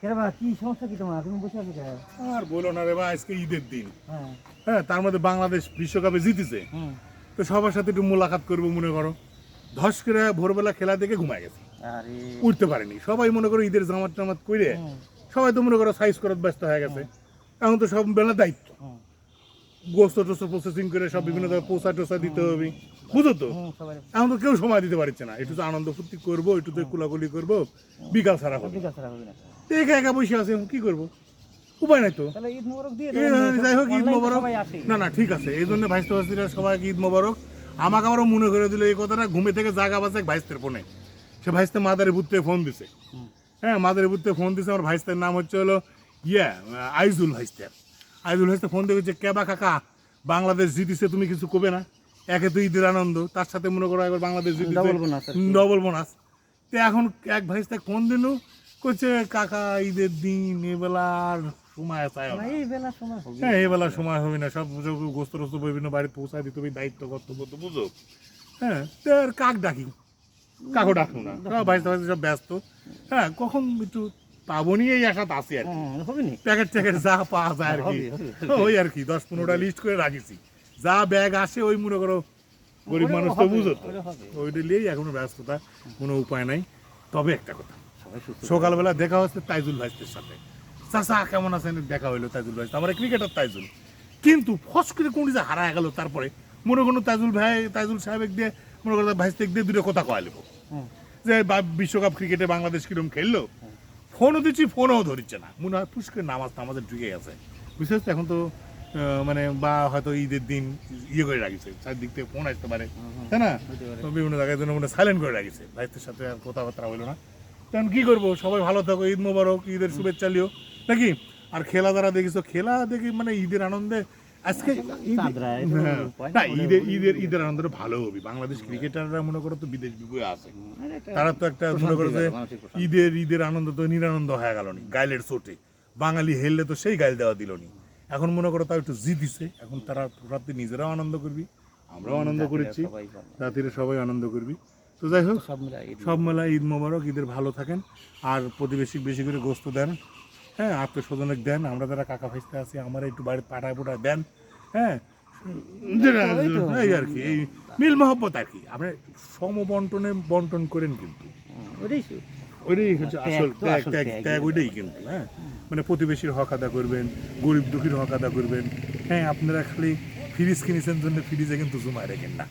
কেন বা কি সমস্যা কি তোমার? তুমি বসে আছো আর বলো না রে ভাই আজকে ঈদের দিন। হ্যাঁ। হ্যাঁ তার মধ্যে বাংলাদেশ বিশ্বকাপে জিতেছে। তো সবার সাথে একটু মোলাকাত করব মনে করো। ধস করে ভোরবেলা খেলা দেখে ঘুমায় গেছে। উঠতে পারেনি। সবাই মনে করো ঈদের জামাত টামাত করে সবাই তো মনে করো সাইজ করার ব্যস্ত হয়ে গেছে। এখন তো সব বেলা দায়িত্ব। গোস্ত টোস্ত প্রসেসিং করে সব বিভিন্ন জায়গায় পোসা টোসা দিতে হবে। বুঝো তো? এখন তো কেউ সময় দিতে পারছে না। একটু তো আনন্দ ফুর্তি করব একটু তো কুলাকুলি করব। বিকাল সারা হবে। ঠিক আছে রাখবে না। একা একা বসে আছে কি করব? উপায় নাই তো। যাই হোক ঈদ মোবারক। না না ঠিক আছে। এই জন্য ভাইস্ত ভাস্তিরা সবাইকে ঈদ মোবারক। আমাকে আবারও মনে করে দিল এই কথাটা ঘুমে থেকে জাগা ভাইস্তের ফোনে। সে ভাইস্তে মাদারে বুত্তে ফোন দিছে। হ্যাঁ মাদারে বুত্তে ফোন দিছে আমার ভাইস্তের নাম হচ্ছে হলো ইয়া আইজুল ভাইস্তের আইজুল ভাইস্তে ফোন দিয়ে কেবা কাকা? বাংলাদেশ জিতিছে তুমি কিছু কবে না? একে তো ঈদের আনন্দ। তার সাথে মনে করো একবার বাংলাদেশ জিতিছে। ডবল বোনাস তো এখন এক ভাইস্তে ফোন দিল করছে কাকা ঈদের দিন এবেলার সময় না। সময় হবে। হ্যাঁ এই বেলা সময় হবে না সব গোস্ত টোস্ত বিভিন্ন বাড়ি পৌঁছায় দিতে হবে দায়িত্ব কর্তব্য। তো বুঝো। হ্যাঁ তো আর কাক ডাকি? কাকও ডাকলো না। সব ভাইতে ভাইতে সব ব্যস্ত। হ্যাঁ কখন একটু পাবো নিয়ে এই আশাতে আসি আর কি। হ্যাঁ হবে নি প্যাকেট ট্যাকেট যা পাওয়া যায় আর কি। ওই আর কি দশ পনেরোটা লিস্ট করে রাখিছি। যা ব্যাগ আসে ওই মনে করো গরিব মানুষ তো বুঝো তো। ওইটা নিয়েই এখনও ব্যস্ততা কোনো উপায় নাই। তবে একটা কথা সকালবেলা দেখা হচ্ছে তাইজুল ভাইস্তের সাথে। চাচা কেমন আছেন? দেখা হইল তাইজুল ভাই। আমার ক্রিকেটার তাইজুল। কিন্তু ফস করে কোন যে হারা গেল তারপরে? মনে করো তাইজুল ভাই তাইজুল সাহেব দিয়ে মনে করো ভাইস্তেক দিয়ে দুটো কথা কয়া লেবো। যে বিশ্বকাপ ক্রিকেটে বাংলাদেশ কিরম খেললো? ফোনও দিচ্ছি ফোনও ধরছে না। মনে হয় পুষ্করে নামাজ নামাজে ঢুকে গেছে। বিশেষ এখন তো মানে বা হয়তো ঈদের দিন ইয়ে করে রাখিছে। চারদিক থেকে ফোন আসতে পারে। তাই না? বিভিন্ন জায়গায় জন্য মনে সাইলেন্ট করে রাখিছে। ভাইদের সাথে আর কথাবার্তা হইল না। তখন কি করব? সবাই ভালো থাকো ঈদ মোবারক ঈদের শুভেচ্ছা লিও। নাকি? আর খেলা দ্বারা দেখিছো খেলা দেখি মানে ঈদের আনন্দে আজকে তো হ্যাঁ, না ঈদের ঈদের ঈদের আনন্দটা ভালো হবে। বাংলাদেশ ক্রিকেটাররা মনে করো তো বিদেশ বিভুয়ে আছে। তারা তো একটা মনে করো যে। ঈদের ঈদের আনন্দ তো নিরানন্দ হয়ে গেল নি। গাইলের চোটে। বাঙালি হেললে তো সেই গাইল দেওয়া দিল নি। এখন মনে করো তাও একটু জি দিছে এখন তারা রাত্রি নিজেরাও আনন্দ করবি আমরাও আনন্দ করেছি। রাত্রিরে সবাই আনন্দ করবি। তো যাই হোক সব মিলে ঈদ সব মেলা ঈদ মোবারক ঈদের ভালো থাকেন। আর প্রতিবেশী বেশি করে গোস্ত দেন হ্যাঁ আত্মীয় স্বজনের দেন। আমরা যারা কাকা ভাইস্তে আছি আমার একটু বাড়িতে পাঠায় পোটায় দেন হ্যাঁ। এই আর কি এই মিল মহব্বত আর কি। আপনি সম বন্টনে বন্টন করেন কিন্তু। ওইটাই হচ্ছে আসল ত্যাগ ত্যাগ। ত্যাগ ওইটাই কিন্তু হ্যাঁ। মানে প্রতিবেশীর হক আদা করবেন গরিব দুঃখীর হক আদা করবেন। হ্যাঁ আপনারা খালি ফ্রিজ কিনেছেন জন্য ফ্রিজে কিন্তু জমায় রেখেন না।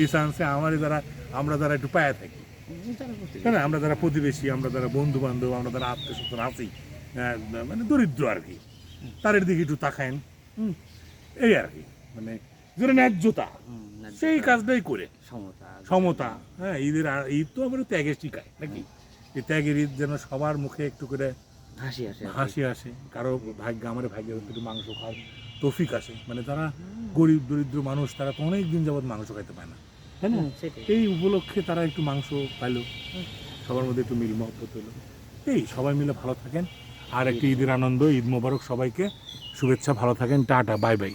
এই চান্সে আমার যারা আমরা যারা একটু পায়ে থাকি। না? আমরা যারা প্রতিবেশী আমরা যারা বন্ধু বান্ধব আমরা যারা আত্মীয় স্বজন আছি মানে দরিদ্র আর কি তাদের দিকে একটু তাকায়েন। এই আর কি মানে যেটা ন্যায্যতা সেই কাজটাই করে। সমতা। সমতা হ্যাঁ ঈদের ঈদ তো আবার ত্যাগের শিখায় নাকি? এই ত্যাগের ঈদ যেন সবার মুখে একটু করে হাসি আসে হাসি আসে। কারও ভাগ্য আমার ভাগ্যে একটু মাংস খাওয়ার তৌফিক আসে। মানে তারা গরিব দরিদ্র মানুষ তারা তো অনেক দিন যাবত মাংস খাইতে পায় না। তাই না? এই উপলক্ষে তারা একটু মাংস পাইলো। সবার মধ্যে একটু মিল মহব্বত হলো। এই সবাই মিলে ভালো থাকেন। আর একটি ঈদের আনন্দ ঈদ মোবারক সবাইকে। শুভেচ্ছা ভালো থাকেন। Tata bye bye.